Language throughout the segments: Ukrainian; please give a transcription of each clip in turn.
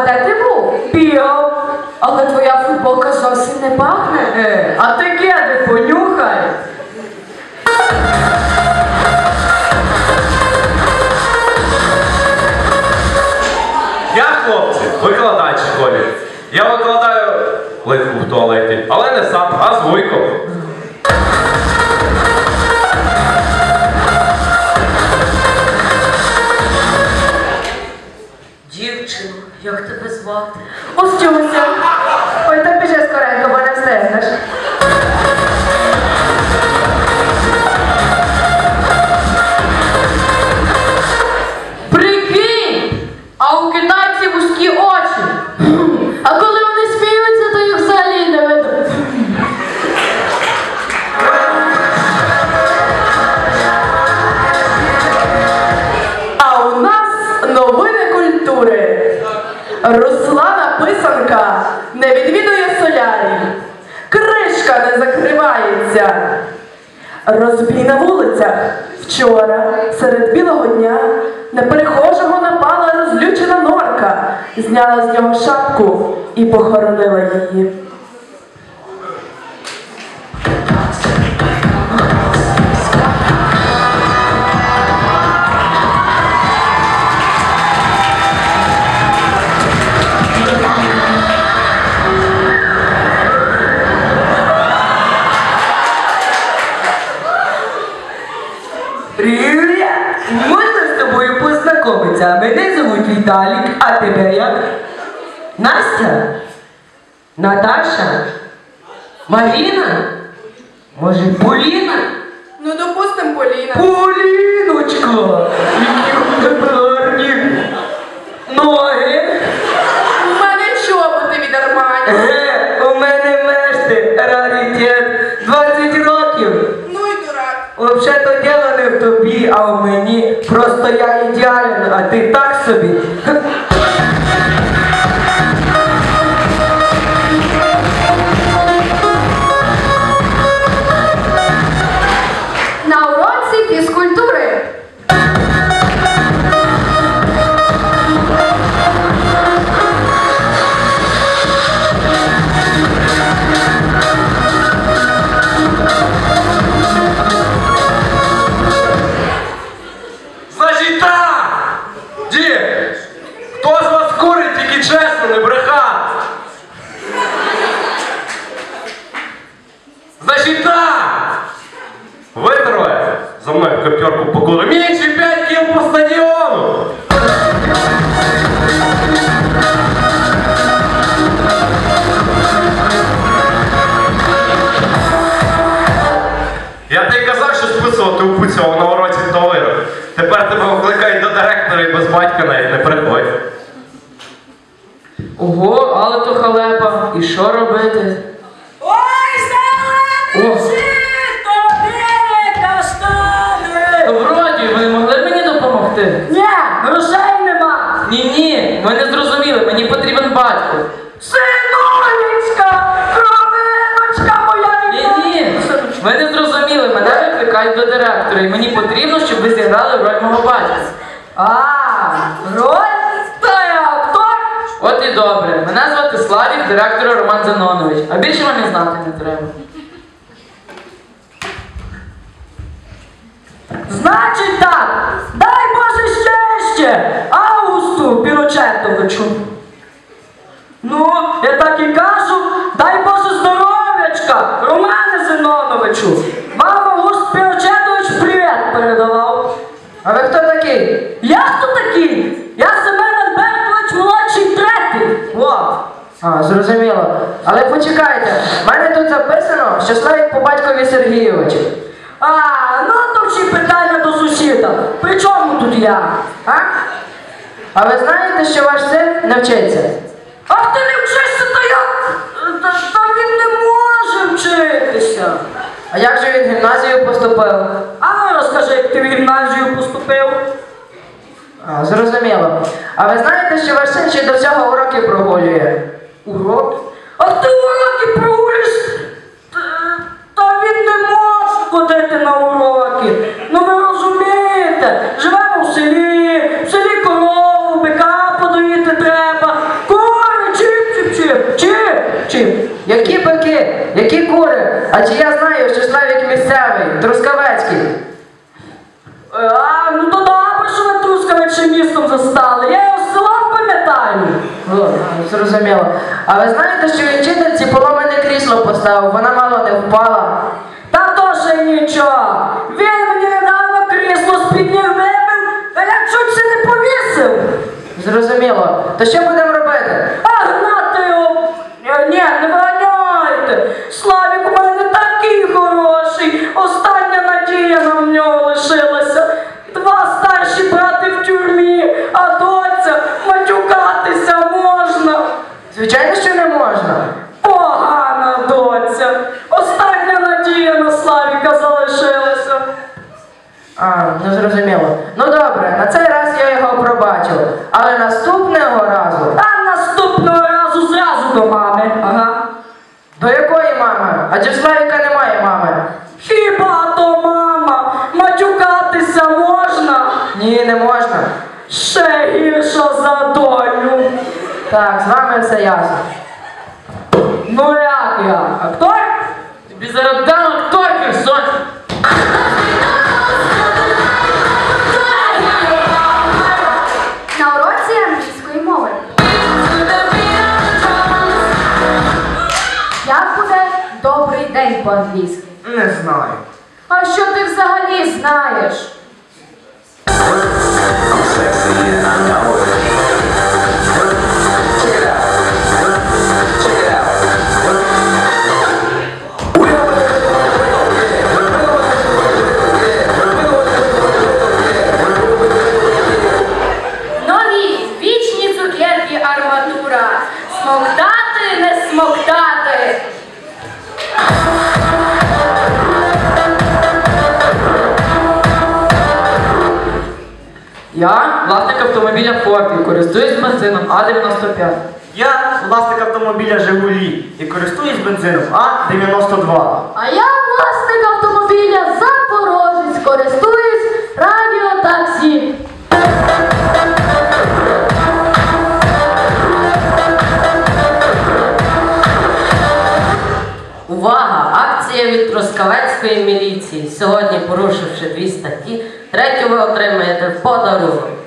а де ти був? Бігав. Але твоя футболка зовсім не пахне. Е, а ти кеди понюхай. Я, хлопці, викладач в школі. Я викладаю плитку в туалеті, але не сам, а з Вуйком. Як тебе звати? Остюся. Ой, так біжи скоренько, бо не встигнеш. Прикинь! А у китайців вузькі очі. Не відвідує солярій. Кришка не закривається. Розбій на вулицях. Вчора, серед білого дня, на перехожого напала розлючена норка, зняла з нього шапку і похоронила її. Віталік, а тебе як? Настя? Наташа? Маріна? Може, Поліна? Ну, допустим, Поліна. Поліночко! Які у тебе гарні ноги! У мене чоботи від Армані. Е, у мене мешти, раритет, 20 років. Ну і дурак. Взагалі-то діло не в тобі, а в мені. Просто я идеален, а ти так собі. Без батька навіть не приходь. Ого, але то халепа. І що робити? Ой, О. селебричі, тобі каштани! Вроді, ви не могли б мені допомогти? Ні, грошей нема! Ні, ні, ви не зрозуміли, мені потрібен батько. Синонечка, кровиночка моя Ні, ні, ви не зрозуміли, мене викликають до директора, і мені потрібно, щоб ви зіграли роль мого батька. А, роль? Та я актор? От і добре. Мене звати Славік, директор Роман Зенонович. А більше вам і знати не треба. Значить так, дай Боже щастя Августу Пірочетовичу. Ну, я так і кажу, дай Боже здоров'ячка Романе Зиноновичу. Вам Август Пірочетович привіт передавав. А ви хто такий? Я хто такий? Я Семен Альбертович молодший третій. О. А, зрозуміло. Але почекайте, в мене тут записано, що Славік по батькові Сергійовичу. А, ну то всі питання до сусіда. При чому тут я? А? А ви знаєте, що ваш син навчиться? Ах ти не вчишся, то я. Та, та він не може вчитися. А як же він в гімназію поступив? А ну розкажи, як ти в гімназію поступив. А, зрозуміло. А ви знаєте, що ваш син ще до всього уроки прогулює? Уроки? А ти уроки прогулюєш? Та, та він не може ходити на уроки. Ну ви розумієте, живемо в селі, в селі корову, бика подоїти треба. Кори, чіп, чіп, чіп, чіп, чіп. Які бики, які кури? А чи я знаю, що Славік місцевий, Трускавецький? Е, А, ну то ви Трускавець містом застали. Я його з селом пам'ятаю. Зрозуміло. А ви знаєте, що він вчительці поломане крісло поставив, вона мало не впала. Та то ще нічого. Він мені недавно крісло з під ніг вибив, а я чуть се не повісив. Зрозуміло. То що будемо робити? А гнати його. Е, Ні, не вганяйте. Славік у мене такий хороший. Остання надія на нього лишилася. Звичайно, що не можна. Погана доця. Остання надія на Славіка залишилася. А, ну зрозуміло. Ну добре, на цей раз я його пробачив. Але наступного разу. А наступного разу зразу до мами. Ага. До якої мами? Адже в Славіка немає мами. Хіба то мама? Матюкатися можна? Ні, не можна. Ще. Так, з вами все ясно. Ну як я? Актор? Тобі зараз дам актор, Херсон. На уроці англійської мови. Як буде добрий день по-англійськи? Не знаю. А що ти взагалі знаєш? Бензином А95. Я власник автомобіля Жигулі і користуюсь бензином А92. А я власник автомобіля Запорожець, користуюсь радіотаксі. Увага! Акція від Трускавецької міліції. Сьогодні, порушивши дві статті, третю ви отримаєте подарунок.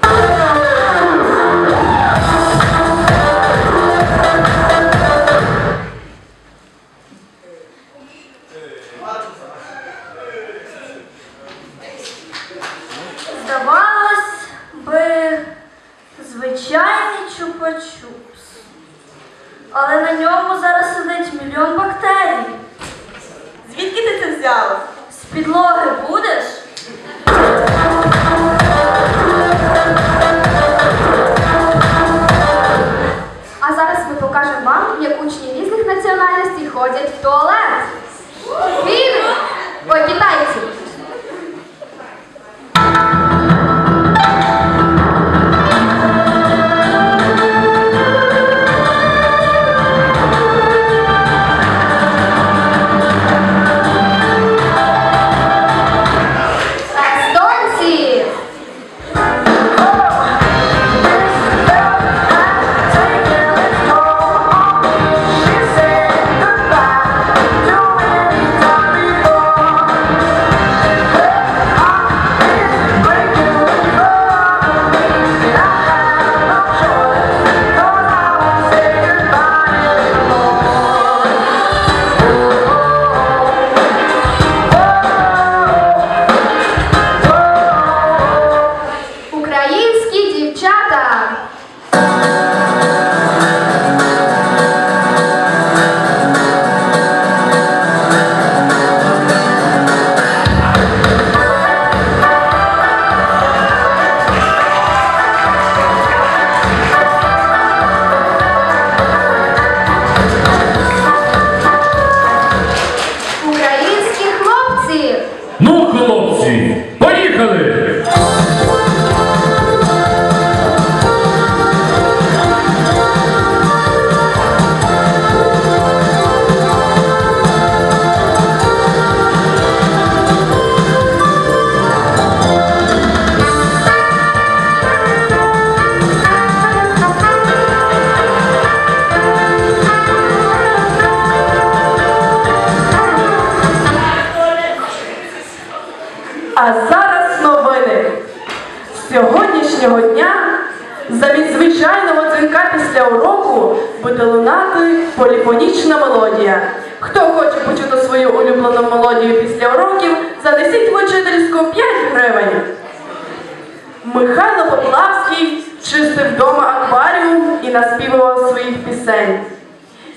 Михайло Поплавський чистив вдома акваріум і наспівував своїх пісень.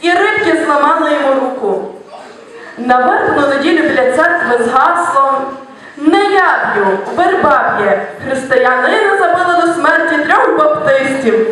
І рибки зламали йому руку. На верхну неділю біля церкви з гаслом Не я б'ю, верба б'є. Християнина забили до смерті трьох баптистів.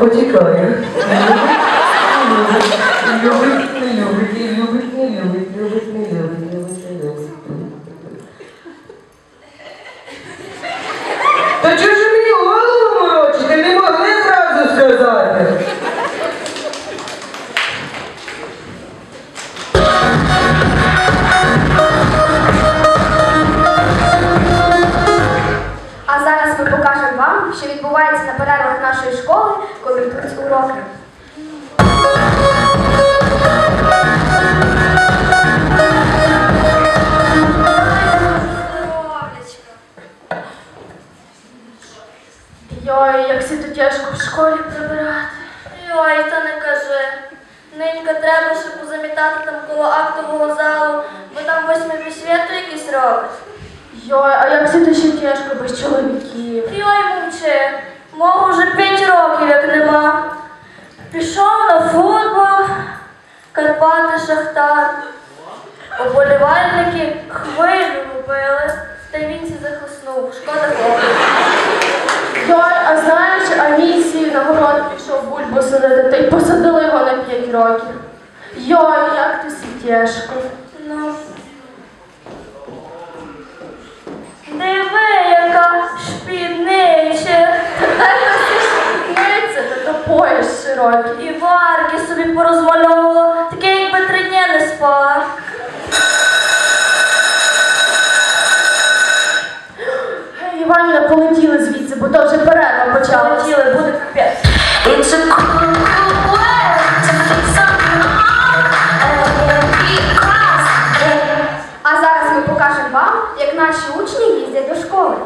Ну, відбувається на перервах нашої школи, коли йдуть уроки. Йой, як все то тяжко в школі прибирати. Ой, та не кажи. Ненька треба ще позамітати там коло актового залу, бо там восьми світу якийсь робить. Йой, а як все то ще тяжко без чоловіків. Йой, мовчи, мого вже п'ять років як нема. Пішов на футбол, Карпати Шахтар. Оболівальники хвилю робили, та й він сі захиснув. Шкода хлопця. Йой, а знаєш, а місії на город пішов бульбу садити, та й посадили його на 5 років. Йой, як то все тяжко. Пояс широкий. І варки собі порозмальовувала, таке якби три дні не спала. Гей, Іванівна, полетіли звідси, бо то вже перерва почалася. Полетіли, буде капець. It's a world to. А зараз ми покажемо вам, як наші учні їздять до школи.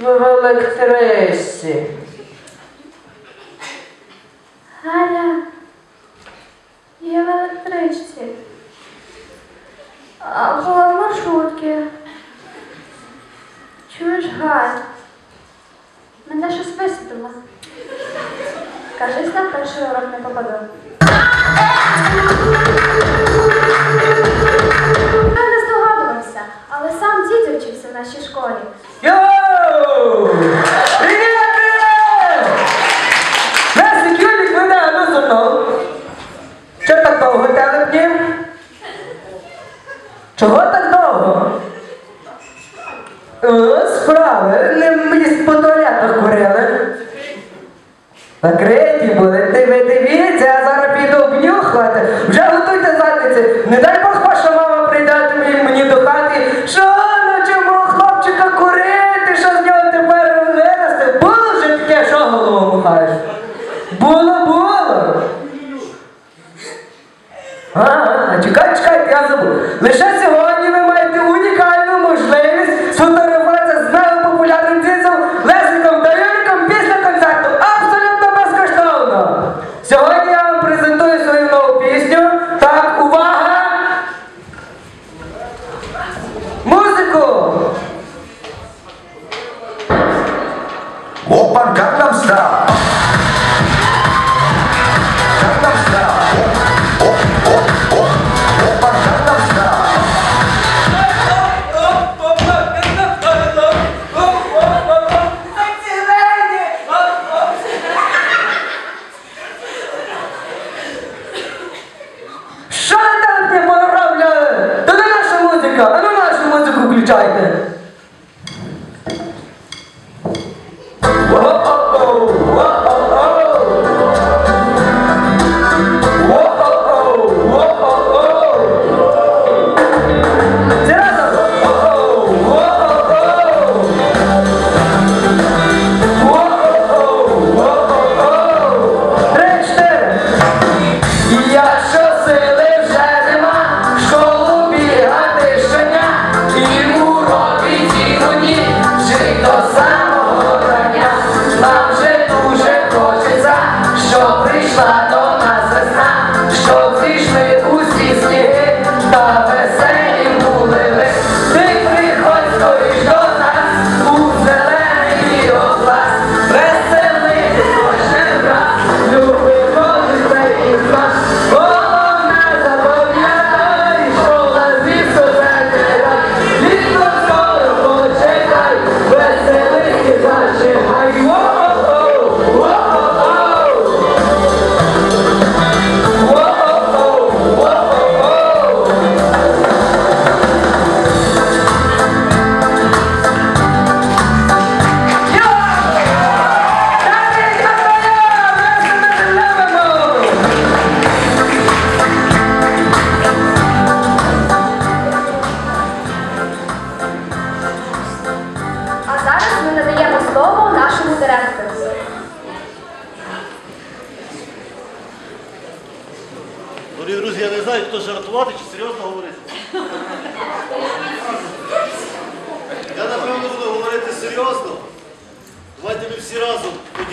Ви в електрисі. Галя, я в електричці. А була в маршрутці. Чуєш, Галь? Мене щось висвітило. Кажись, на перший урок не попаду. Нашій школі. Привіт! привіт! Мене, ну за мною. Чого так довго? Чого так довго? Справи, не мені по туалетах курили. Закриті були, ти ви дивіться, а зараз піду обнюхати. Вже готуйте задниці. Не дай Бог ваша мама прийде мені, мені до хати. Що, ну чому хлопчика курили? Лише сьогодні ви маєте унікальну можливість сфотографуватися з найпопулярним дідом Лесиком та Юриком після концерту. Абсолютно безкоштовно. Сьогодні я вам презентую свою нову пісню. Так, увага! Музику! Опан Gangnam Style.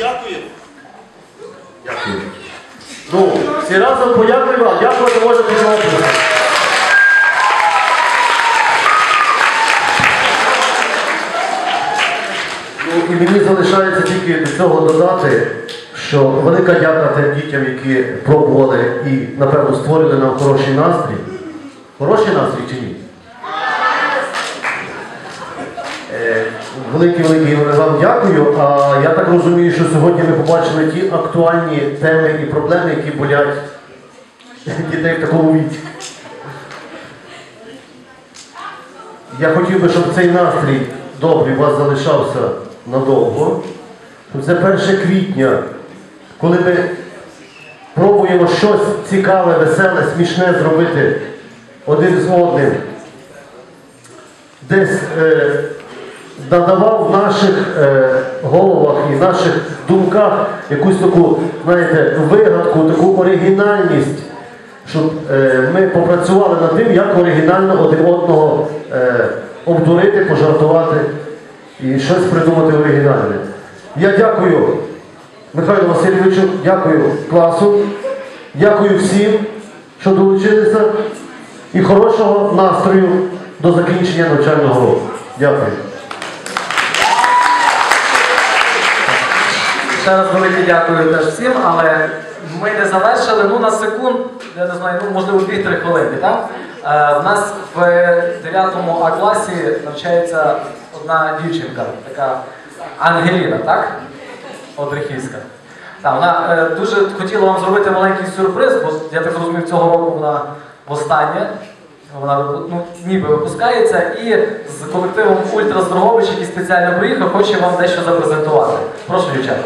Дякую. Ну, всі разом подякуємо вам. Дякувати можете зробити. Ну, і мені залишається тільки до цього додати, що велика дяка тим дітям, які пробували і, напевно, створили нам хороший настрій. Хороший настрій чи ні? Е, Великий-великий вам дякую. А я так розумію, що сьогодні ми побачили ті актуальні теми і проблеми, які болять дітей в такому віці. Я хотів би, щоб цей настрій добрий у вас залишався надовго. Це 1 квітня, коли ми пробуємо щось цікаве, веселе, смішне зробити один з одним. Десь е, надавав в наших е, головах і наших думках якусь таку, знаєте, вигадку, таку оригінальність, щоб е, ми попрацювали над тим, як оригінально один одного е, обдурити, пожартувати і щось придумати оригінальне. Я дякую Михайлу Васильовичу, дякую класу, дякую всім, що долучилися, і хорошого настрою до закінчення навчального року. Дякую. Ще раз велике дякую теж всім, але ми не завершили ну на секунд, я не знаю, ну можливо 2-3 хвилини. Так? Е, в нас в 9 А класі навчається одна дівчинка, така Ангеліна, так? Одрихівська. Так, вона е, дуже хотіла вам зробити маленький сюрприз, бо я так зрозумів, цього року вона востаннє. Вона ну, ніби випускається і з колективом Ультра Здрогович, який спеціально приїхав, хоче вам дещо запрезентувати. Прошу, дівчата.